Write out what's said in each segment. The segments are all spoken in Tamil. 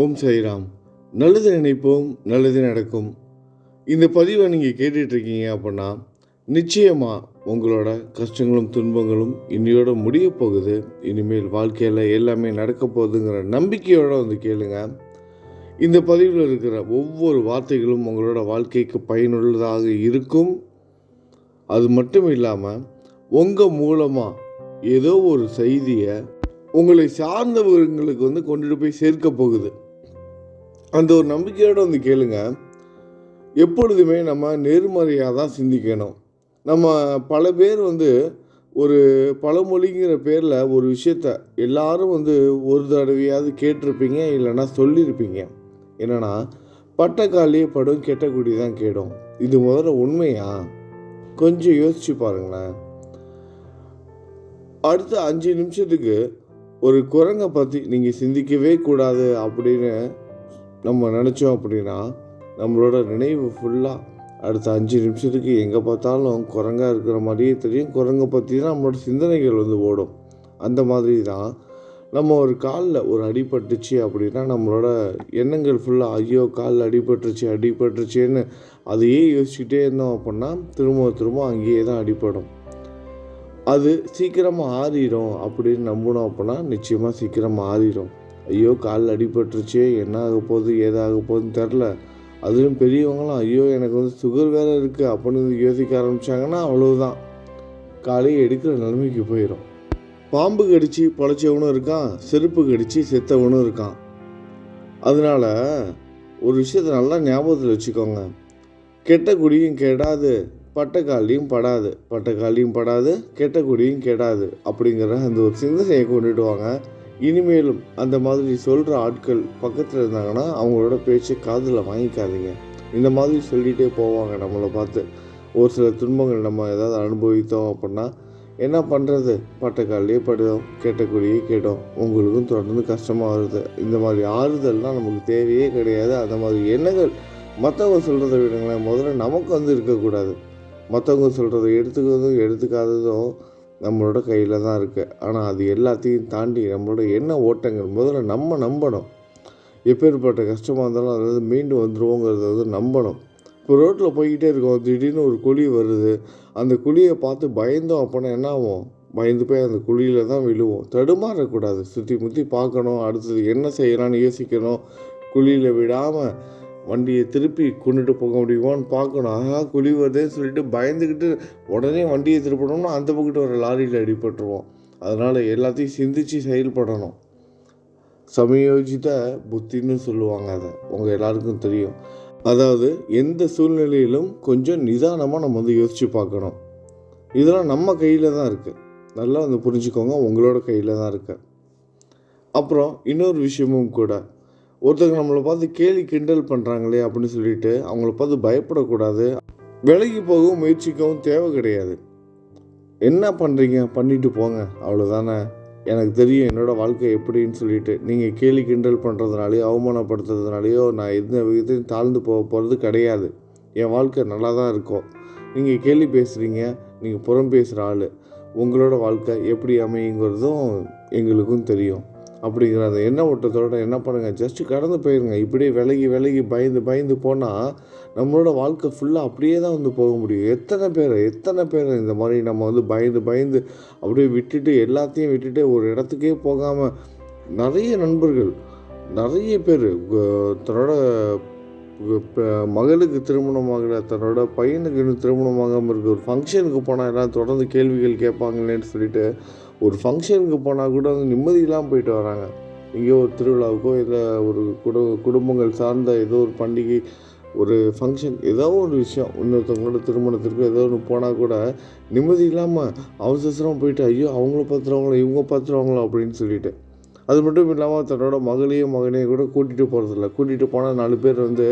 ஓம் சாய்ராம். நல்லது நினைப்போம் நல்லது நடக்கும். இந்த பதிவை நீங்கள் கேட்டுட்ருக்கீங்க அப்படின்னா நிச்சயமாக உங்களோட கஷ்டங்களும் துன்பங்களும் இன்னையோட முடிய போகுது. இனிமேல் வாழ்க்கையில் எல்லாமே நடக்க போகுதுங்கிற நம்பிக்கையோடு வந்து கேளுங்க. இந்த பதிவில் இருக்கிற ஒவ்வொரு வார்த்தைகளும் உங்களோட வாழ்க்கைக்கு பயனுள்ளதாக இருக்கும். அது மட்டும் இல்லாமல் உங்கள் மூலமாக ஏதோ ஒரு செய்தியை உங்களை சார்ந்தவர்களுக்கு வந்து கொண்டுட்டு போய் சேர்க்க போகுது. அந்த ஒரு நம்பிக்கையோடு வந்து கேளுங்க. எப்பொழுதுமே நம்ம நேர்மறையாக தான் சிந்திக்கணும். நம்ம பல பேர் வந்து ஒரு பழமொழிங்கிற பேரில் ஒரு விஷயத்த எல்லாரும் வந்து ஒரு தடவையாவது கேட்டிருப்பீங்க இல்லைன்னா சொல்லியிருப்பீங்க. என்னன்னா பட்டக்காலியே படும் கெட்ட தான் கேடும். இது முதல்ல உண்மையா? கொஞ்சம் யோசிச்சு பாருங்களேன். அடுத்த அஞ்சு நிமிஷத்துக்கு ஒரு குரங்கை பற்றி நீங்கள் சிந்திக்கவே கூடாது அப்படின்னு நம்ம நினச்சோம் அப்படின்னா நம்மளோட நினைவு ஃபுல்லாக அடுத்த அஞ்சு நிமிஷத்துக்கு எங்கே பார்த்தாலும் குரங்காக இருக்கிற மாதிரியே தெரியும். குரங்கை பற்றி தான் நம்மளோட சிந்தனைகள் வந்து ஓடும். அந்த மாதிரி தான் நம்ம ஒரு காலில் ஒரு அடிபட்டுச்சு அப்படின்னா நம்மளோட எண்ணங்கள் ஃபுல்லாக ஐயோ காலில் அடிபட்டுருச்சு அடிபட்டுருச்சேன்னு அதையே யோசிச்சுட்டே இருந்தோம் அப்படின்னா திரும்ப திரும்ப அங்கேயே தான் அடிபடும். அது சீக்கிரமாக ஆறிடும் அப்படின்னு நம்பினோம் அப்படின்னா நிச்சயமாக சீக்கிரமாக ஆறிடும் ஐயோ காலில் அடிபட்டுருச்சு என்ன ஆக போகுது ஏதாக போகுதுன்னு தெரில. அதுவும் பெரியவங்களாம் ஐயோ எனக்கு வந்து சுகர் வேறு இருக்குது அப்படின்னு யோசிக்க ஆரம்பித்தாங்கன்னா அவ்வளவுதான். காலையை எடுக்கிற நிலைமைக்கு போயிடும் பாம்பு கடிச்சு பொழைச்சவனும் இருக்கான் செருப்பு கடிச்சு செத்தவனும் இருக்கான். அதனால ஒரு விஷயத்தை நல்லா ஞாபகத்தில் வச்சுக்கோங்க. கெட்ட குடியும் கெடாது பட்டக்காலியும் படாது. பட்டக்காலியும் படாது கெட்ட குடியும் கெடாது அப்படிங்கிற அந்த ஒரு சிந்தனையை கொண்டுட்டு வாங்க. இனிமேலும் அந்த மாதிரி சொல்கிற ஆட்கள் பக்கத்தில் இருந்தாங்கன்னா அவங்களோட பேச்சை காதில் வாங்கிக்காதீங்க. இந்த மாதிரி சொல்லிகிட்டே போவாங்க நம்மளை பார்த்து. ஒரு சில துன்பங்கள் நம்ம ஏதாவது அனுபவித்தோம் அப்படின்னா என்ன பண்ணுறது பட்டக்காலையே படுதோம். கெட்ட கேட்டோம். உங்களுக்கும் தொடர்ந்து கஷ்டமாக வருது. இந்த மாதிரி ஆறுதல்லாம் நமக்கு தேவையே கிடையாது. அந்த மாதிரி எண்ணங்கள் மற்றவங்க சொல்கிறத விடுங்களேன். முதல்ல நமக்கு வந்து இருக்கக்கூடாது. மற்றவங்க சொல்கிறத எடுத்துக்கிறதும் எடுத்துக்காததும் நம்மளோட கையில் தான் இருக்குது ஆனால் அது எல்லாத்தையும் தாண்டி நம்மளோட என்ன ஓட்டங்கள் முதல்ல நம்ம நம்பணும். எப்பேற்பட்ட கஷ்டமாக இருந்தாலும் அதாவது மீண்டும் வந்துடுவோங்கிறத வந்து நம்பணும். இப்போ ரோட்டில் போய்கிட்டே இருக்கோம். திடீர்னு ஒரு குழி வருது. அந்த குழியை பார்த்து பயந்தோம் அப்படின்னா என்ன ஆகும்? பயந்து போய் அந்த குழியில் தான் விழுவோம். தடுமாறக்கூடாது. சுற்றி முற்றி பார்க்கணும். அடுத்தது என்ன செய்யலான்னு யோசிக்கணும். குழியில் விடாமல் வண்டியை திருப்பி கொண்டுட்டு போக முடியுமான்னு பார்க்கணும். ஆஹா குழி வருதுன்னு சொல்லிட்டு பயந்துக்கிட்டு உடனே வண்டியை திருப்பணும்னா அந்த பக்கத்து ஒரு லாரியில் அடிபட்டுருவோம். அதனால் எல்லாத்தையும் சிந்தித்து செயல்படணும். சமயோஜித புத்தின்னு சொல்லுவாங்க அதை. உங்கள் எல்லாருக்கும் தெரியும். அதாவது எந்த சூழ்நிலையிலும் கொஞ்சம் நிதானமாக நம்ம வந்து யோசித்து பார்க்கணும். இதெல்லாம் நம்ம கையில் தான் இருக்குது நல்லா வந்து புரிஞ்சுக்கோங்க உங்களோட கையில் தான் இருக்கு. அப்புறம் இன்னொரு விஷயமும் கூட. ஒருத்தங்க நம்மளை பார்த்து கேலி கிண்டல் பண்ணுறாங்களே அப்படின்னு சொல்லிட்டு அவங்கள பார்த்து பயப்படக்கூடாது. விலகி போகவும் முயற்சிக்கவும் தேவை கிடையாது. என்ன பண்ணுறீங்க பண்ணிட்டு போங்க. அவ்வளோதானே எனக்கு தெரியும் என்னோடய வாழ்க்கை எப்படின்னு சொல்லிட்டு. நீங்கள் கேலி கிண்டல் பண்ணுறதுனாலையோ அவமானப்படுத்துறதுனாலையோ நான் எந்த விதத்தையும் தாழ்ந்து போக போகிறது கிடையாது. என் வாழ்க்கை நல்லா தான் இருக்கும். நீங்கள் கேலி பேசுகிறீங்க நீங்கள் புறம் பேசுகிற ஆள். உங்களோட வாழ்க்கை எப்படி அமையுங்கிறதும் எங்களுக்கும் தெரியும். அப்படிங்கிற அந்த எண்ண ஓட்டத்தோட என்ன பண்ணுங்கள் ஜஸ்ட்டு கடந்து போயிருங்க. இப்படியே விலகி விலகி பயந்து பயந்து போனால் நம்மளோட வாழ்க்கை ஃபுல்லாக அப்படியே தான் வந்து போக முடியும். எத்தனை பேர் எத்தனை பேர் இந்த மாதிரி நம்ம வந்து பயந்து பயந்து அப்படியே விட்டுட்டு எல்லாத்தையும் விட்டுட்டு ஒரு இடத்துக்கே போகாமல் நிறைய நண்பர்கள் நிறைய பேர் தன்னோட மகளுக்கு திருமணமாகல தன்னோட பையனுக்கு இன்னும் திருமணமாகாமல் இருக்க. ஒரு ஃபங்க்ஷனுக்கு போனால் எல்லாம் தொடர்ந்து கேள்விகள் கேட்பாங்களேன்னு சொல்லிட்டு ஒரு ஃபங்க்ஷனுக்கு போனால் கூட வந்து நிம்மதி இல்லாமல் போயிட்டு வராங்க. எங்கேயோ ஒரு திருவிழாவுக்கோ இல்லை ஒரு குடு குடும்பங்கள் சார்ந்த ஏதோ ஒரு பண்டிகை ஒரு ஃபங்க்ஷன் ஏதோ ஒரு விஷயம். இன்னொருத்தவங்களோட திருமணத்திற்கு ஏதோ ஒன்று போனால் கூட நிம்மதி இல்லாமல் அவசரமாக போயிட்டு ஐயோ அவங்கள பார்த்துருவாங்களோ இவங்க பார்த்துருவாங்களோ? அப்படின்னு சொல்லிட்டு. அது மட்டும் இல்லாமல் தன்னோட மகளையும் மகனையும் கூட கூட்டிகிட்டு போகிறதில்ல கூட்டிகிட்டு போனால் நாலு பேர் வந்து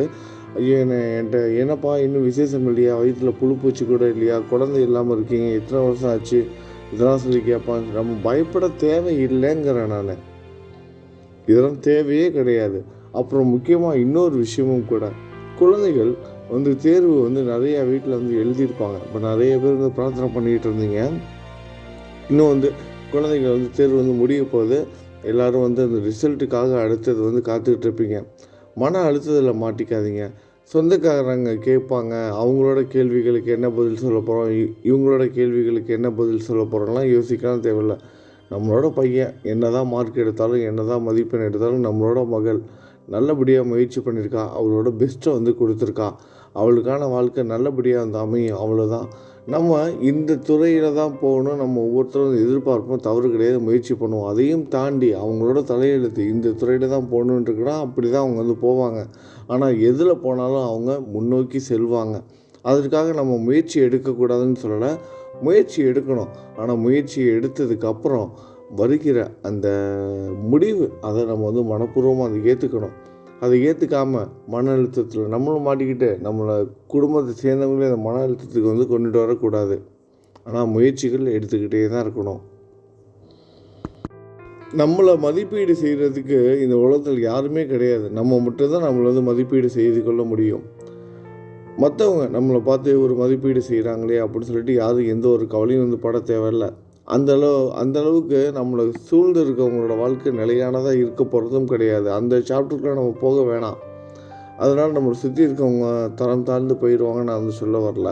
ஐயோ என்ன என்கிட்ட என்னப்பா இன்னும் விசேஷம் இல்லையா? வயிற்றில் புழு பூச்சி கூட இல்லையா? குழந்தை இல்லாமல் இருக்கீங்க எத்தனை வருஷம் ஆச்சு? இதெல்லாம் சொல்லி கேட்பான் நம்ம பயப்பட தேவை இல்லைங்கிறேன் நான். இதெல்லாம் தேவையே கிடையாது. அப்புறம் முக்கியமாக இன்னொரு விஷயமும் கூட குழந்தைகள் வந்து தேர்வு வந்து நிறையா வீட்டில் வந்து எழுதியிருப்பாங்க. இப்போ நிறைய பேர் வந்து பிரார்த்தனை பண்ணிகிட்டு இருந்தீங்க. இன்னும் வந்து குழந்தைகள் வந்து தேர்வு வந்து முடிய போகுது. எல்லோரும் வந்து அந்த ரிசல்ட்டுக்காக அடுத்தது வந்து காத்துக்கிட்டு இருப்பீங்க. மன அழுத்தத்தில் மாட்டிக்காதீங்க. சொந்தக்காரங்க கேட்பாங்க அவங்களோட கேள்விகளுக்கு என்ன பதில் சொல்ல போகிறோம் இவங்களோட கேள்விகளுக்கு என்ன பதில் சொல்ல போகிறோம்லாம் யோசிக்கலாம் தேவையில்ல. நம்மளோட பையன் என்ன தான் மார்க் எடுத்தாலும் என்ன தான் மதிப்பெண் எடுத்தாலும் நம்மளோட மகள் நல்லபடியாக முயற்சி பண்ணியிருக்கா அவளோட பெஸ்ட்டை வந்து கொடுத்துருக்கா. அவளுக்கான வாழ்க்கை நல்லபடியாக வந்து அமையும் அவ்வளோதான் நம்ம இந்த துறையில் தான் போகணும் நம்ம ஒவ்வொருத்தரும் எதிர்பார்ப்போம் தவறு கிடையாது முயற்சி பண்ணுவோம். அதையும் தாண்டி அவங்களோட தலையெழுத்து இந்த துறையில் தான் போகணுன்ட்டுருக்குன்னா அப்படி தான் அவங்க வந்து போவாங்க. ஆனால் எதில் போனாலும் அவங்க முன்னோக்கி செல்வாங்க. அதற்காக நம்ம முயற்சி எடுக்கக்கூடாதுன்னு சொல்லலை முயற்சி எடுக்கணும். ஆனால் முயற்சி எடுத்ததுக்கப்புறம் வருகிற அந்த முடிவு அதை நம்ம வந்து மனப்பூர்வமாக அதை ஏற்றுக்கணும் அதை ஏற்றுக்காமல் மன அழுத்தத்தில் நம்மளும் மாட்டிக்கிட்டு நம்மளை குடும்பத்தை சேர்ந்தவங்களே அந்த மன அழுத்தத்துக்கு வந்து கொண்டுட்டு வரக்கூடாது. ஆனால் முயற்சிகள் எடுத்துக்கிட்டே தான் இருக்கணும். நம்மளை மதிப்பீடு செய்கிறதுக்கு இந்த உலகத்தில் யாருமே கிடையாது. நம்ம மட்டும்தான் நம்மளை வந்து மதிப்பீடு செய்து கொள்ள முடியும். மற்றவங்க நம்மளை பார்த்து ஒரு மதிப்பீடு செய்கிறாங்களே அப்படின்னு சொல்லிட்டு யாரும் எந்த ஒரு கவலையும் வந்து பட தேவையில்லை. அந்த அளவு நம்மளை சூழ்ந்து இருக்கவங்களோட வாழ்க்கை நிலையானதாக இருக்க போகிறதும் கிடையாது. அந்த சாப்டருக்குள்ள நம்ம போக வேணாம். அதனால் நம்மளை சுற்றி இருக்கவங்க தரம் தாழ்ந்து போயிடுவாங்க நான் வந்து சொல்ல வரல.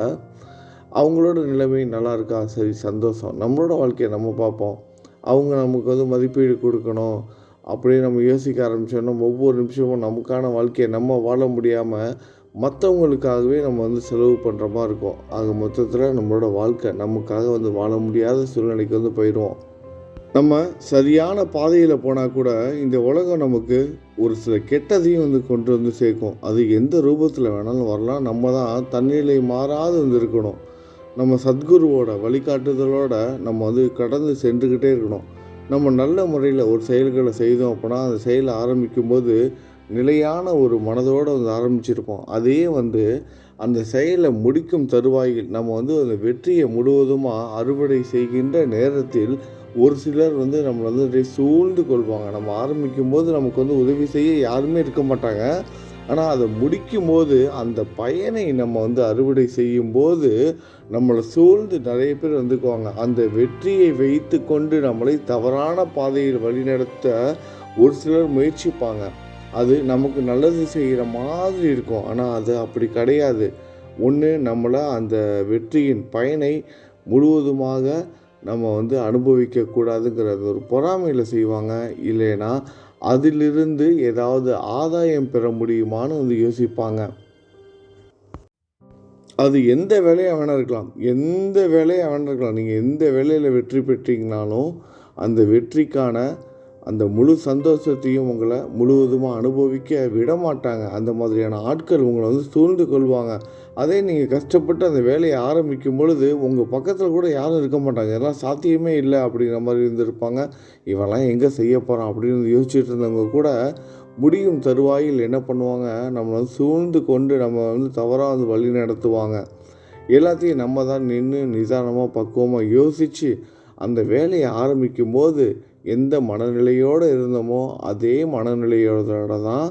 அவங்களோட நிலைமை நல்லா இருக்கா? சரி சந்தோஷம். நம்மளோட வாழ்க்கையை நம்ம பார்ப்போம். அவங்க நமக்கு வந்து மதிப்பீடு கொடுக்கணும். அப்படியே நம்ம யோசிக்க ஆரம்பித்தோன்னா ஒவ்வொரு நிமிஷமும் நமக்கான வாழ்க்கையை நம்ம வாழ முடியாமல் மற்றவங்களுக்காகவே நம்ம வந்து செலவு பண்ணுற மாதிரி இருக்கும். ஆக மொத்தத்தில் நம்மளோட வாழ்க்கை நமக்காக வந்து வாழ முடியாத சூழ்நிலைக்கு வந்து போயிடுவோம் நம்ம சரியான பாதையில் போனால் கூட இந்த உலகம் நமக்கு ஒரு சில கெட்டதையும் வந்து கொண்டு வந்து சேர்க்கும். அது எந்த ரூபத்தில் வேணாலும் வரலாம். நம்ம தான் தன்னிலை மாறாது வந்து இருக்கணும். நம்ம சத்குருவோட வழிகாட்டுதலோட நம்ம வந்து கடந்து சென்றுக்கிட்டே இருக்கணும். நம்ம நல்ல முறையில் ஒரு செயல்களை செய்தோம் அப்படின்னா அந்த செயலை ஆரம்பிக்கும்போது நிலையான ஒரு மனதோடு வந்து ஆரம்பிச்சிருப்போம். அதே வந்து அந்த செயலை முடிக்கும் தருவாயில் நம்ம வந்து அந்த வெற்றியை முழுவதுமாக அறுவடை செய்கின்ற நேரத்தில் ஒரு சிலர் வந்து நம்மளை வந்து சூழ்ந்து கொள்வாங்க. நம்ம ஆரம்பிக்கும் போது நமக்கு வந்து உதவி செய்ய யாருமே இருக்க மாட்டாங்க. ஆனால் அதை முடிக்கும் போது அந்த பயனை நம்ம வந்து அறுவடை செய்யும் போது நம்மளை சூழ்ந்து நிறைய பேர் வந்துக்குவாங்க. அந்த வெற்றியை வைத்து கொண்டு நம்மளை தவறான பாதையில் வழிநடத்த ஒரு சிலர் முயற்சிப்பாங்க. அது நமக்கு நல்லது செய்கிற மாதிரி இருக்கும். ஆனால் அது அப்படி கிடையாது. ஒன்று நம்மளை அந்த வெற்றியின் பயனை முழுவதுமாக நம்ம வந்து அனுபவிக்கக்கூடாதுங்கிறது ஒரு பொறாமையில் செய்வாங்க. இல்லைன்னா அதிலிருந்து ஏதாவது ஆதாயம் பெற முடியுமான்னு வந்து யோசிப்பாங்க. அது எந்த வேலையாக வேணா இருக்கலாம். எந்த வேலையாக வேணா இருக்கலாம். நீங்கள் எந்த வேலையில் வெற்றி பெற்றீங்கனாலும் அந்த வெற்றிக்கான அந்த முழு சந்தோஷத்தையும் உங்களை முழுவதுமாக அனுபவிக்க விட மாட்டாங்க அந்த மாதிரியான ஆட்கள் உங்களை வந்து சூழ்ந்து கொள்வாங்க. அதே நீங்கள் கஷ்டப்பட்டு அந்த வேலையை ஆரம்பிக்கும் பொழுது உங்கள் பக்கத்தில் கூட யாரும் இருக்க மாட்டாங்க. இதெல்லாம் சாத்தியமே இல்லை அப்படிங்கிற மாதிரி இருந்திருப்பாங்க. இவெல்லாம் எங்கே செய்ய போகிறான் அப்படின்னு யோசிச்சுட்டு இருந்தவங்க கூட முடியும் தருவாயில் என்ன பண்ணுவாங்க? நம்மளை வந்து சூழ்ந்து கொண்டு நம்ம வந்து தவறாக வந்து வழி நடத்துவாங்க. எல்லாத்தையும் நம்ம தான் நின்று நிதானமாக பக்குவமாக யோசித்து அந்த வேலையை ஆரம்பிக்கும் போது எந்த மனநிலையோடு இருந்தோமோ அதே மனநிலையோட தான்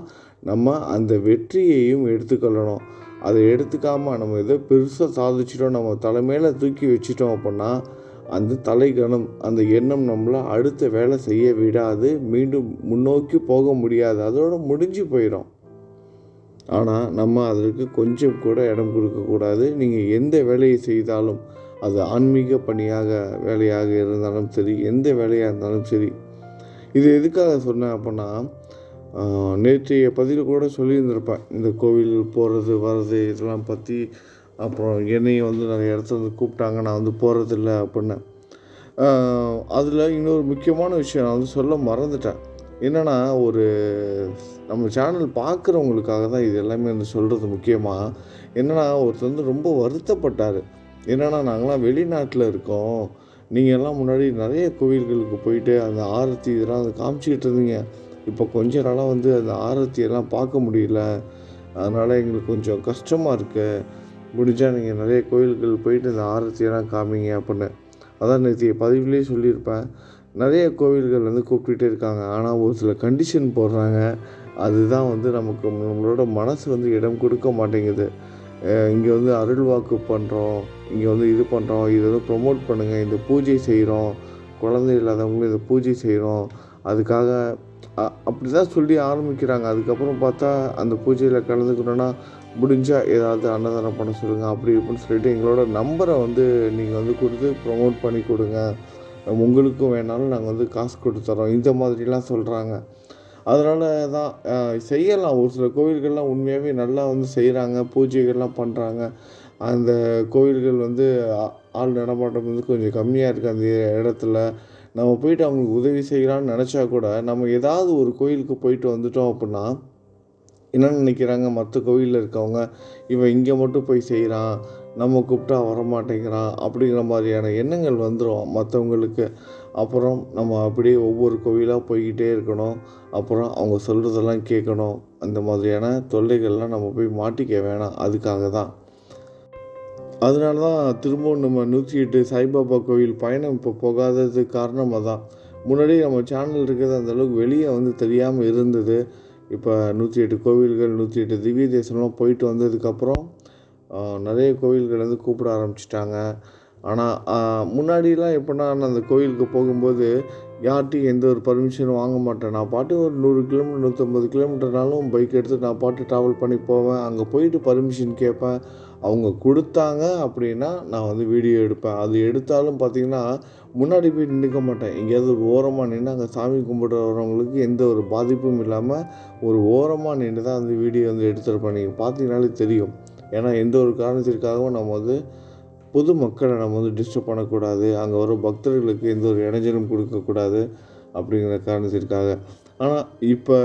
நம்ம அந்த வெற்றியையும் எடுத்துக்கொள்ளணும். அதை எடுத்துக்காமல் நம்ம எதோ பெருசாக சாதிச்சிட்டோம் நம்ம தலைமையில் தூக்கி வச்சிட்டோம் அப்படின்னா அந்த தலைகணம் அந்த எண்ணம் நம்மளை அடுத்த வேலை செய்ய விடாது மீண்டும் முன்னோக்கி போக முடியாது. அதோட முடிஞ்சு போயிடும் ஆனால் நம்ம அதற்கு கொஞ்சம் கூட இடம் கொடுக்கக்கூடாது நீங்கள் எந்த வேலையை செய்தாலும் அது ஆன்மீக பணியாக வேலையாக இருந்தாலும் சரி எந்த வேலையாக இருந்தாலும் சரி. இது எதுக்காக சொன்னேன் அப்படின்னா நேற்றைய பதில் கூட சொல்லியிருந்திருப்பேன் இந்த கோவில் போகிறது வர்றது இதெல்லாம் பற்றி அப்புறம் என்னையும் வந்து நிறைய இடத்துல வந்து கூப்பிட்டாங்க நான் வந்து போகிறதில்ல அப்படின்னு. அதில் இன்னொரு முக்கியமான விஷயம் நான் வந்து சொல்ல மறந்துட்டேன். என்னென்னா ஒரு நம்ம சேனல் பார்க்குறவங்களுக்காக தான் இது எல்லாமே வந்து சொல்கிறது முக்கியமாக என்னென்னா ஒருத்தர் வந்து ரொம்ப வருத்தப்பட்டார். என்னென்னா நாங்களாம் வெளிநாட்டில் இருக்கோம். நீங்கள் எல்லாம் முன்னாடி நிறைய கோவில்களுக்கு போயிட்டு அந்த ஆரத்தி இதெல்லாம் அதை காமிச்சிக்கிட்டு இருந்தீங்க. இப்போ கொஞ்ச நாளாக வந்து அந்த ஆரத்தியெல்லாம் பார்க்க முடியல. அதனால் எங்களுக்கு கொஞ்சம் கஷ்டமாக இருக்குது முடிஞ்சால் நீங்கள் நிறைய கோயில்கள் போயிட்டு அந்த ஆரத்தியெல்லாம் காமிங்க அப்படின்னு. அதான் நேற்று பதிவுலேயே சொல்லியிருப்பேன். நிறைய கோவில்கள் வந்து கூப்பிட்டுட்டே இருக்காங்க. ஆனால் ஒரு சில கண்டிஷன் போடுறாங்க. அதுதான் வந்து நமக்கு நம்மளோட மனசு வந்து இடம் கொடுக்க மாட்டேங்குது. இங்கே வந்து அருள் வாக்கு பண்ணுறோம் இங்கே வந்து இது பண்ணுறோம் இதை வந்து ப்ரொமோட் பண்ணுங்கள் இந்த பூஜை செய்கிறோம் குழந்தை இல்லாதவங்களும் இதை பூஜை செய்கிறோம் அதுக்காக அப்படி தான் சொல்லி ஆரம்பிக்கிறாங்க. அதுக்கப்புறம் பார்த்தா அந்த பூஜையில் கலந்துக்கணுன்னா முடிஞ்சால் ஏதாவது அன்னதானம் பண்ண சொல்லுங்கள் அப்படி இப்படின்னு சொல்லிட்டு எங்களோட நம்பரை வந்து நீங்கள் வந்து கொடுத்து ப்ரொமோட் பண்ணி கொடுங்க. உங்களுக்கும் வேணாலும் நாங்கள் வந்து காசு கொடுத்து தரோம். இந்த மாதிரிலாம் சொல்கிறாங்க அதனால தான் செய்யலாம். ஒரு சில கோவில்கள்லாம் உண்மையாகவே நல்லா வந்து செய்கிறாங்க பூஜைகள்லாம் பண்ணுறாங்க அந்த கோவில்கள் வந்து ஆள் நடமாட்டம் வந்து கொஞ்சம் கம்மியாக இருக்குது அந்த இடத்துல நம்ம போயிட்டு அவங்களுக்கு உதவி செய்கிறான்னு நினச்சா கூட நம்ம ஏதாவது ஒரு கோயிலுக்கு போயிட்டு வந்துட்டோம் அப்படின்னா என்ன நினைக்கிறாங்க? மற்ற கோயிலில் இருக்கவங்க இவன் இங்கே மட்டும் போய் செய்கிறான் நம்ம கூப்பிட்டா வரமாட்டேங்கிறான் அப்படிங்கிற மாதிரியான எண்ணங்கள் வந்துடும் மற்றவங்களுக்கு அப்புறம் நம்ம அப்படியே ஒவ்வொரு கோவிலாக போய்கிட்டே இருக்கணும். அப்புறம் அவங்க சொல்கிறதெல்லாம் கேட்கணும். அந்த மாதிரியான தொல்லைகள்லாம் நம்ம போய் மாட்டிக்க வேணாம். அதுக்காக தான். அதனால தான் திரும்பவும் நம்ம நூற்றி எட்டு சாய்பாபா கோவில் பயணம் இப்போ போகாததுக்கு காரணம் அதான். முன்னாடி நம்ம சேனல் இருக்கிறது அந்தளவுக்கு வெளியே வந்து தெரியாமல் இருந்தது. இப்போ நூற்றி எட்டு கோவில்கள் நூற்றி எட்டு திவ்ய தேசம்லாம் போயிட்டு வந்ததுக்கப்புறம் நிறைய கோவில்கள் வந்து கூப்பிட ஆரம்பிச்சிட்டாங்க. ஆனால் முன்னாடிலாம் எப்படின்னா அந்த கோவிலுக்கு போகும்போது யார்கிட்டையும் எந்த ஒரு பர்மிஷனும் வாங்க மாட்டேன். நான் பாட்டு ஒரு நூறு கிலோமீட்டர் நூற்றம்பது கிலோமீட்டர்னாலும் பைக் எடுத்து நான் பாட்டு ட்ராவல் பண்ணி போவேன். அங்கே போயிட்டு பர்மிஷன் கேட்பேன். அவங்க கொடுத்தாங்க அப்படின்னா நான் வந்து வீடியோ எடுப்பேன். அது எடுத்தாலும் பார்த்தீங்கன்னா முன்னாடி போய் நிற்க மாட்டேன். எங்கேயாவது ஒரு ஓரமாக நின்று அங்கே சாமி கும்பிட வரவங்களுக்கு எந்த ஒரு பாதிப்பும் இல்லாமல் ஒரு ஓரமாக நின்று தான் வந்து வீடியோ வந்து எடுத்துருப்பேன். நீங்கள் பார்த்தீங்கனாலே தெரியும். ஏன்னா எந்த ஒரு காரணத்திற்காகவும் நம்ம வந்து பொது மக்களை நம்ம வந்து டிஸ்டர்ப் பண்ணக்கூடாது. அங்கே வர பக்தர்களுக்கு எந்த ஒரு இடைஞ்சலும் கொடுக்கக்கூடாது அப்படிங்கிற காரணத்திற்காக ஆனால் இப்போ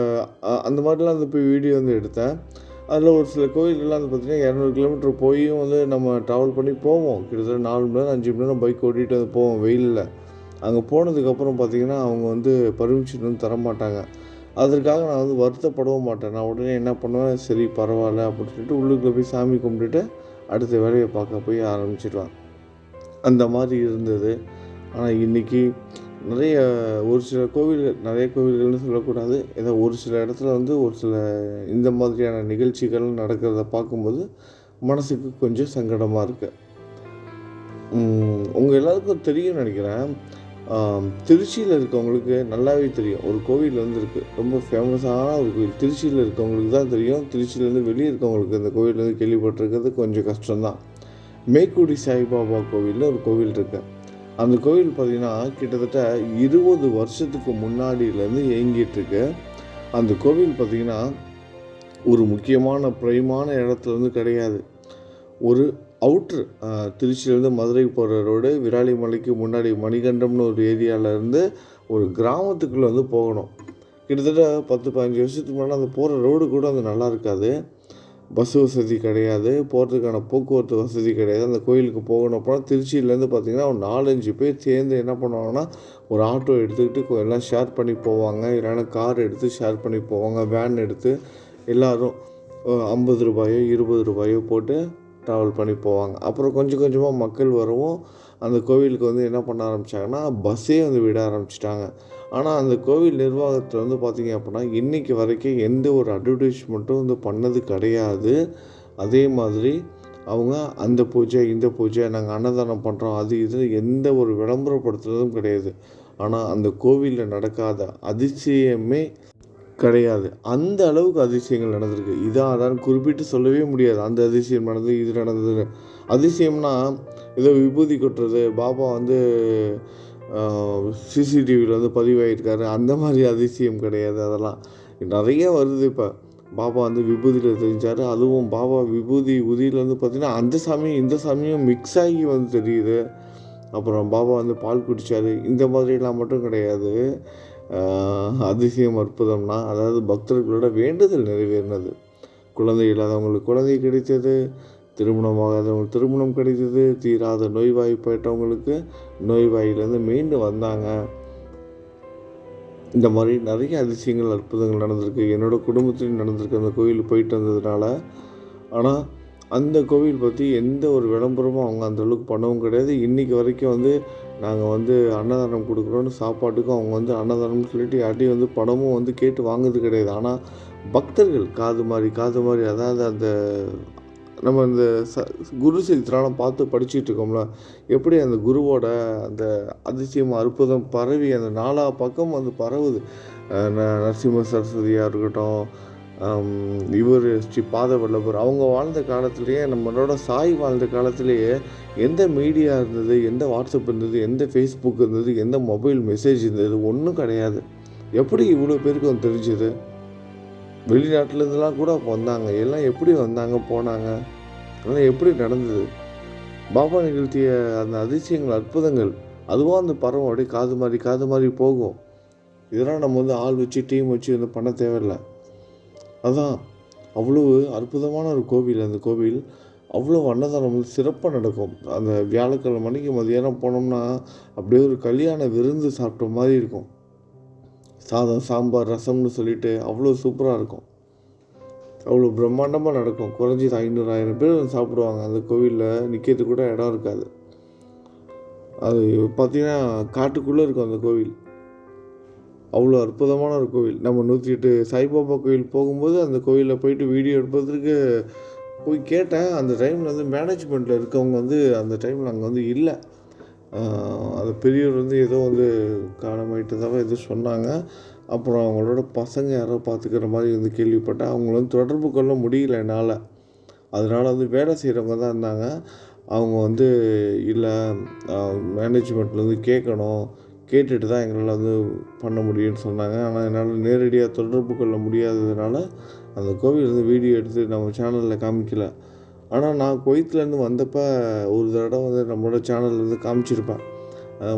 அந்த மாதிரிலாம் வந்து போய் வீடியோ வந்து எடுத்தேன். அதில் ஒரு சில கோயில்கள்லாம் வந்து பார்த்திங்கன்னா இரநூறு கிலோமீட்டர் போயும் வந்து நம்ம ட்ராவல் பண்ணி போவோம். கிட்டத்தட்ட நாலு மணி நேரம் அஞ்சு மணி நேரம் பைக் ஓட்டிகிட்டு வந்து போவோம் வெயிலில். அங்கே போனதுக்கப்புறம் பார்த்திங்கன்னா அவங்க வந்து பர்மிஷன் வந்து தர மாட்டாங்க அதற்காக நான் வந்து வருத்தப்படவும் மாட்டேன். நான் உடனே என்ன பண்ணுவேன்? சரி பரவாயில்ல அப்படின்னு சொல்லிட்டு உள்ளுக்குள்ளே போய் சாமி கும்பிட்டுட்டு அடுத்த வேலையை பார்க்க போய் ஆரம்பிச்சிடுவான் அந்த மாதிரி இருந்தது. ஆனால் இன்றைக்கி நிறைய ஒரு சில கோவில்கள் நிறைய கோவில்கள்னு சொல்லக்கூடாது. ஏதோ ஒரு சில இடத்துல வந்து ஒரு சில இந்த மாதிரியான நிகழ்ச்சிகள் நடக்கிறத பார்க்கும்போது மனசுக்கு கொஞ்சம் சங்கடமாக இருக்குது உங்கள் எல்லாருக்கும் தெரியும் நினைக்கிறேன். திருச்சியில் இருக்கவங்களுக்கு நல்லாவே தெரியும். ஒரு கோவில் வந்து இருக்குது ரொம்ப ஃபேமஸான ஒரு கோவில். திருச்சியில் இருக்கவங்களுக்கு தான் தெரியும். திருச்சியிலேருந்து வெளியே இருக்கவங்களுக்கு இந்த கோவிலேருந்து கேள்விப்பட்டிருக்கிறது கொஞ்சம் கஷ்டம்தான். மேக்குடி சாய்பாபா கோவிலில் ஒரு கோவில் இருக்கு. அந்த கோவில் பார்த்திங்கன்னா கிட்டத்தட்ட இருபது வருஷத்துக்கு முன்னாடியிலேருந்து இயங்கிட்டுருக்கு அந்த கோவில் பார்த்திங்கன்னா ஒரு முக்கியமான பிரைமான இடத்துலேருந்து கிடையாது. ஒரு அவுட்ரு. திருச்சியிலேருந்து மதுரை போகிற ரோடு விராலிமலைக்கு முன்னாடி மணிகண்டம்னு ஒரு ஏரியாவிலேருந்து ஒரு கிராமத்துக்குள்ளே வந்து போகணும். கிட்டத்தட்ட பத்து பதினஞ்சு வருஷத்துக்கு முன்னாடி அந்த போகிற ரோடு கூட அது நல்லா இருக்காது. பஸ் வசதி கிடையாது. போகிறதுக்கான போக்குவரத்து வசதி கிடையாது. அந்த கோயிலுக்கு போகணும். அப்புறம் திருச்சியிலேருந்து பார்த்திங்கன்னா ஒரு நாலஞ்சு பேர் சேர்ந்து என்ன பண்ணுவாங்கன்னா ஒரு ஆட்டோ எடுத்துக்கிட்டு எல்லாம் ஷேர் பண்ணி போவாங்க. இல்லைன்னா கார் எடுத்து ஷேர் பண்ணி போவாங்க. வேன் எடுத்து. எல்லோரும் ஐம்பது ரூபாயோ இருபது ரூபாயோ போட்டு ட்ராவல் பண்ணி போவாங்க. அப்புறம் கொஞ்சம் கொஞ்சமாக மக்கள் வரவும். அந்த கோவிலுக்கு வந்து என்ன பண்ண ஆரம்பித்தாங்கன்னா பஸ்ஸே வந்து விட ஆரம்பிச்சிட்டாங்க. ஆனால் அந்த கோவில் நிர்வாகத்தில் வந்து பார்த்திங்க அப்படின்னா இன்றைக்கி வரைக்கும் எந்த ஒரு அட்வர்டைஸ்மெண்ட்டும் வந்து பண்ணது கிடையாது. அதே மாதிரி அவங்க அந்த பூஜை இந்த பூஜை நாங்கள் அன்னதானம் பண்ணுறோம் அது இது எந்த ஒரு விளம்பரப்படுத்துறதும் கிடையாது. ஆனால் அந்த கோவிலில் நடக்காத அதிசயமே கிடையாது. அந்த அளவுக்கு அதிசயங்கள் நடந்திருக்கு. இதான் அதான் குறிப்பிட்டு சொல்லவே முடியாது. அந்த அதிசயம் நடந்தது இது நடந்தது. அதிசயம்னா ஏதோ விபூதி கொட்டுறது பாபா வந்து சிசிடிவியில் வந்து பதிவாகிருக்காரு அந்த மாதிரி அதிசயம் கிடையாது அதெல்லாம். நிறைய வருது இப்போ. பாபா வந்து விபூதியில் தெரிஞ்சார். அதுவும் பாபா விபூதி உதியில் வந்து பார்த்திங்கன்னா அந்த சாமியும் இந்த சாமியும் மிக்ஸ் ஆகி வந்து தெரியுது. அப்புறம் பாபா வந்து பால் குடித்தார் இந்த மாதிரிலாம் மட்டும் கிடையாது. அதிசயம் அற்புதம்னா அதாவது பக்தர்களோட வேண்டுதல் நிறைவேறினது. குழந்தை இல்லாதவங்களுக்கு குழந்தை கிடைத்தது திருமணமாகாதவங்களுக்கு திருமணம் கிடைத்தது தீராத நோய்வாய்ப்பட்டவங்களுக்கு நோய்வாயிலேருந்து மீண்டு வந்தாங்க. இந்த மாதிரி நிறைய அதிசயங்கள் அற்புதங்கள் நடந்திருக்கு. என்னோடய குடும்பத்திலையும் நடந்திருக்கு. அந்த கோயிலுக்கு போயிட்டு வந்ததுனால. ஆனால் அந்த கோவில் பற்றி எந்த ஒரு விளம்பரமும் அவங்க அந்த அளவுக்கு பண்ணவும் கிடையாது. இன்றைக்கி வரைக்கும் வந்து நாங்கள் வந்து அன்னதானம் கொடுக்குறோன்னு சாப்பாட்டுக்கும் அவங்க வந்து அன்னதானம்னு சொல்லிட்டு யார்ட்டையும் வந்து பணமும் வந்து கேட்டு வாங்குறது கிடையாது. ஆனால் பக்தர்கள் காது மாதிரி காது மாதிரி அதாவது அந்த நம்ம இந்த ச குரு சரித்திரம் பார்த்து படிச்சுட்டு இருக்கோம்ல எப்படி அந்த குருவோட அந்த அதிசயம் அற்புதம் பரவி அந்த நாலா பக்கம் வந்து பரவுது. ந- நரசிம்ம சரஸ்வதியாக இருக்கட்டும் இவர் ஸ்ரீ பாதவல்லபர். அவங்க வாழ்ந்த காலத்திலேயே நம்மளோட சாய் வாழ்ந்த காலத்திலேயே எந்த மீடியா இருந்தது எந்த வாட்ஸ்அப் இருந்தது எந்த ஃபேஸ்புக் இருந்தது எந்த மொபைல் மெசேஜ் இருந்தது ஒன்றும் கிடையாது. எப்படி இவ்வளோ பேருக்கு வந்து தெரிஞ்சுது? வெளிநாட்டிலேருந்துலாம் கூட அப்போ வந்தாங்க. எல்லாம் எப்படி வந்தாங்க போனாங்க? அதெல்லாம் எப்படி நடந்தது? பாபா நிகழ்த்திய அந்த அதிசயங்கள் அற்புதங்கள் அதுவாக அந்த பறவை அப்படியே காது மாதிரி காது மாதிரி போகும். இதெல்லாம் நம்ம வந்து ஆள் வச்சு டீம் வச்சு வந்து பண்ண தேவையில்லை. அதான் அவ்வளோ அற்புதமான ஒரு கோவில். அந்த கோவில் அவ்வளோ அன்னதானம் வந்து சிறப்பாக நடக்கும். அந்த வியாழக்கிழமை மணிக்கு மதியானம் போனோம்னா அப்படியே ஒரு கல்யாண விருந்து சாப்பிட்ட மாதிரி இருக்கும். சாதம் சாம்பார் ரசம்னு சொல்லிட்டு அவ்வளோ சூப்பராக இருக்கும். அவ்வளோ பிரம்மாண்டமாக நடக்கும். குறைஞ்சது ஐநூறு ஆயிரம் பேர் வந்து சாப்பிடுவாங்க. அந்த கோவிலில் நிற்கிறது கூட இடம் இருக்காது. அது பார்த்தீங்கன்னா காட்டுக்குள்ளே இருக்கும் அந்த கோவில். அவ்வளோ அற்புதமான ஒரு கோவில். நம்ம நூற்றி எட்டு சாய்பாபா கோவில் போகும்போது அந்த கோவிலில் போயிட்டு வீடியோ எடுப்பதற்கு போய் கேட்டேன். அந்த டைமில் வந்து மேனேஜ்மெண்ட்டில் இருக்கவங்க வந்து அந்த டைமில் அங்கே வந்து இல்லை. அந்த பெரியவர் வந்து ஏதோ வந்து காலமாயிட்டதாக எதுவும் சொன்னாங்க. அப்புறம் அவங்களோட பசங்க யாரோ பார்த்துக்கிற மாதிரி வந்து கேள்விப்பட்டேன். அவங்கள வந்து தொடர்பு கொள்ள முடியல என்னால். அதனால் வந்து வேலை செய்கிறவங்க தான் இருந்தாங்க. அவங்க வந்து இல்லை மேனேஜ்மெண்ட்லேருந்து கேட்கணும் கேட்டுட்டு தான் எங்களால் வந்து பண்ண முடியும்னு சொன்னாங்க. ஆனால் என்னால் நேரடியாக தொடர்பு கொள்ள முடியாததுனால அந்த கோவில் வந்து வீடியோ எடுத்து நம்ம சேனலில் காமிக்கல. ஆனால் நான் குவைத்துலேருந்து வந்தப்போ ஒரு தடவை வந்து நம்மளோட சேனலில் வந்து காமிச்சிருப்பேன்.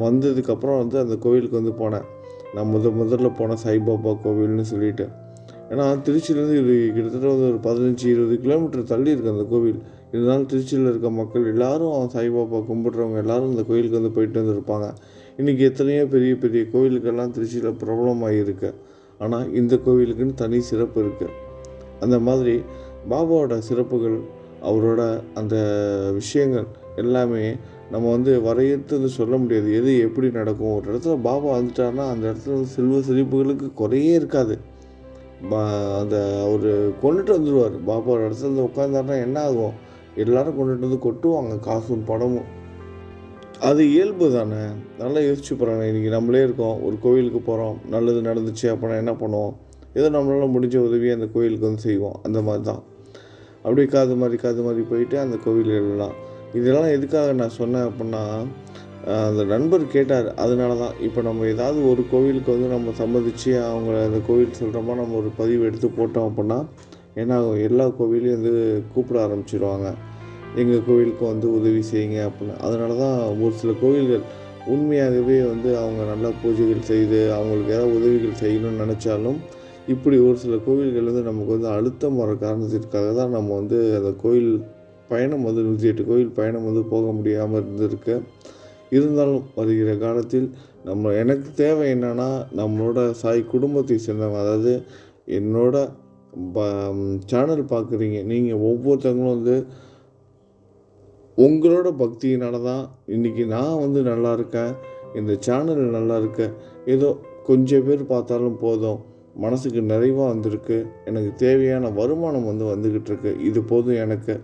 வந்ததுக்கப்புறம் வந்து அந்த கோவிலுக்கு வந்து போனேன். நான் முத முதல்ல போனேன் சாய்பாபா கோவில்னு சொல்லிட்டு. ஏன்னா திருச்சியிலேருந்து இது கிட்டத்தட்ட வந்து ஒரு பதினஞ்சு இருபது கிலோமீட்டர் தள்ளி இருக்கு அந்த கோவில். இருந்தாலும் திருச்சியில் இருக்க மக்கள் எல்லாரும் சாய்பாபா கும்பிட்றவங்க எல்லாரும் அந்த கோயிலுக்கு வந்து போயிட்டு வந்துருப்பாங்க இன்றைக்கி எத்தனையோ பெரிய பெரிய கோவிலுக்கெல்லாம் திருச்சியில் பிரபலமாக இருக்கு ஆனால் இந்த கோவிலுக்குன்னு தனி சிறப்பு இருக்குது அந்த மாதிரி பாபாவோட சிறப்புகள் அவரோட அந்த விஷயங்கள் எல்லாமே நம்ம வந்து வரையறுத்து சொல்ல முடியாது. எது எப்படி நடக்கும்? ஒரு இடத்துல பாபா வந்துட்டாருன்னா அந்த இடத்துல வந்து செல்வ செழிப்புகளுக்கு குறையே இருக்காது. பா அந்த அவர் கொண்டுட்டு வந்துடுவார் பாபா ஒரு இடத்துல வந்து உட்காந்தாருன்னா என்ன ஆகும்? எல்லாரும் கொண்டுட்டு வந்து கொட்டுவாங்க காசும் படமும் அது இயல்பு தானே. நல்லா யோசிச்சு போகிறாங்க இன்றைக்கி நம்மளே இருக்கோம். ஒரு கோவிலுக்கு போகிறோம் நல்லது நடந்துச்சு அப்படின்னா என்ன பண்ணுவோம்? ஏதோ நம்மளால் முடிஞ்ச உதவியை அந்த கோயிலுக்கு வந்து செய்வோம். அந்த மாதிரி தான். அப்படியே காது மாதிரி காது மாதிரி போயிட்டு அந்த கோவில்கள்லாம் இதெல்லாம் எதுக்காக நான் சொன்னேன் அப்படின்னா அந்த நண்பர் கேட்டார். அதனால தான். இப்போ நம்ம ஏதாவது ஒரு கோவிலுக்கு வந்து நம்ம சம்மதித்து அவங்க அந்த கோவில் சொல்கிறோமா நம்ம ஒரு பதிவு எடுத்து போட்டோம் அப்படின்னா ஆகும்? எல்லா கோவிலையும் வந்து கூப்பிட ஆரம்பிச்சிடுவாங்க எங்கள் கோவிலுக்கு வந்து உதவி செய்யுங்க அப்படின்னு. அதனால தான் ஒரு சில கோவில்கள் உண்மையாகவே வந்து அவங்க நல்லா பூஜைகள் செய்து அவங்களுக்கு ஏதாவது உதவிகள் செய்யணும்னு நினச்சாலும் இப்படி ஒரு சில கோவில்கள் வந்து நமக்கு வந்து அழுத்தம் வர காரணத்திற்காக தான் நம்ம வந்து அந்த கோயில் பயணம் வந்து நூற்றி எட்டு கோயில் பயணம் வந்து போக முடியாமல் இருந்திருக்கு. இருந்தாலும் வருகிற காலத்தில் நம்ம எனக்கு தேவை என்னன்னா நம்மளோட சாய் குடும்பத்தை சேர்ந்தவங்க. அதாவது என்னோட சேனல் பார்க்குறீங்க. நீங்கள் ஒவ்வொருத்தவங்களும் வந்து உங்களோட பக்தியினால தான் இன்றைக்கி நான் வந்து நல்லா இருக்கேன். இந்த சேனல் நல்லா இருக்கு. ஏதோ கொஞ்சம் பேர் பார்த்தாலும் போதும். மனசுக்கு நிறைவாக வந்திருக்கு. எனக்கு தேவையான வருமானம் வந்து வந்துக்கிட்டு இருக்கு. இது போதும் எனக்கு.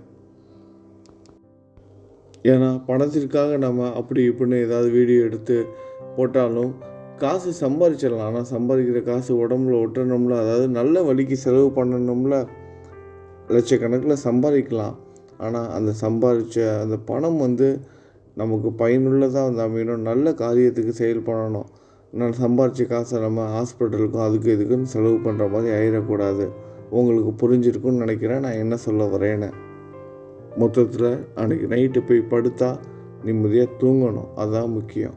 ஏன்னா பணத்திற்காக நம்ம அப்படி இப்படின்னு ஏதாவது வீடியோ எடுத்து போட்டாலும் காசு சம்பாதிச்சிடலாம் ஆனால் சம்பாதிக்கிற காசு உடம்புல ஒட்டணும்ல. அதாவது நல்ல வழிக்கு செலவு பண்ணணும்ல. லட்சக்கணக்கில் சம்பாதிக்கலாம். ஆனால் அந்த சம்பாதிச்ச அந்த பணம் வந்து நமக்கு பயனுள்ளதாக வந்து அமையணும். நல்ல காரியத்துக்கு செயல் பண்ணணும். நான் சம்பாரித்த காசை நம்ம ஹாஸ்பிட்டலுக்கும் அதுக்கு இதுக்குன்னு செலவு பண்ணுற மாதிரி ஆயிடக்கூடாது உங்களுக்கு புரிஞ்சிருக்குன்னு நினைக்கிறேன். நான் என்ன சொல்ல வரேன்னு. மொத்தத்தில் அன்றைக்கி நைட்டு போய் படுத்தா நிம்மதியாக தூங்கணும். அதுதான் முக்கியம்.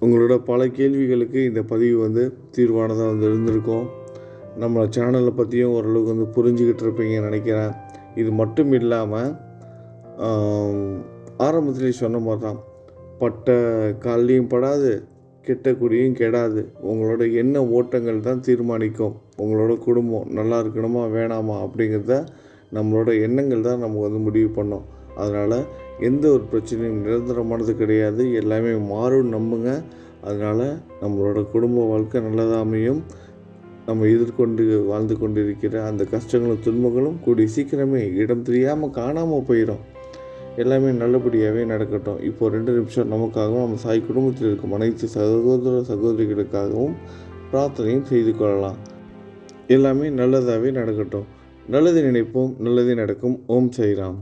உங்களோட பல கேள்விகளுக்கு இந்த பதிவு வந்து தீர்வானதாக வந்து இருந்திருக்கும். நம்ம சேனலை பற்றியும் ஓரளவுக்கு வந்து புரிஞ்சுக்கிட்டு இருப்பீங்கன்னு நினைக்கிறேன். இது மட்டும் இல்லாமல் ஆரம்பத்திலே சொன்ன மாதிரி தான் பட்ட கால்லையும் படாது கெட்ட குடியும் கெடாது. உங்களோட என்ன ஓட்டங்கள் தான் தீர்மானிக்கும். உங்களோட குடும்பம் நல்லா இருக்கணுமா வேணாமா அப்படிங்கிறத நம்மளோட எண்ணங்கள் தான் நமக்கு வந்து முடிவு பண்ணோம். அதனால் எந்த ஒரு பிரச்சனையும் நிரந்தரமானது கிடையாது. எல்லாமே மாறும் நம்புங்க. அதனால் நம்மளோட குடும்ப வாழ்க்கை நல்லதாக அமையும். நம்ம எதிர்கொண்டு வாழ்ந்து கொண்டு இருக்கிற அந்த கஷ்டங்களும் துன்பங்களும் கூடிய சீக்கிரமே இடம் தெரியாமல் காணாமல் போயிடும் எல்லாமே நல்லபடியாகவே நடக்கட்டும். இப்போது ரெண்டு நிமிஷம் நமக்காகவும் நம்ம சாய் குடும்பத்தில் இருக்கும் அனைத்து சகோதர சகோதரிகளுக்காகவும் பிரார்த்தனையும் செய்து கொள்ளலாம். எல்லாமே நல்லதாகவே நடக்கட்டும். நல்லது நினைப்போம் நல்லது நடக்கும். ஓம் சாய்ராம்.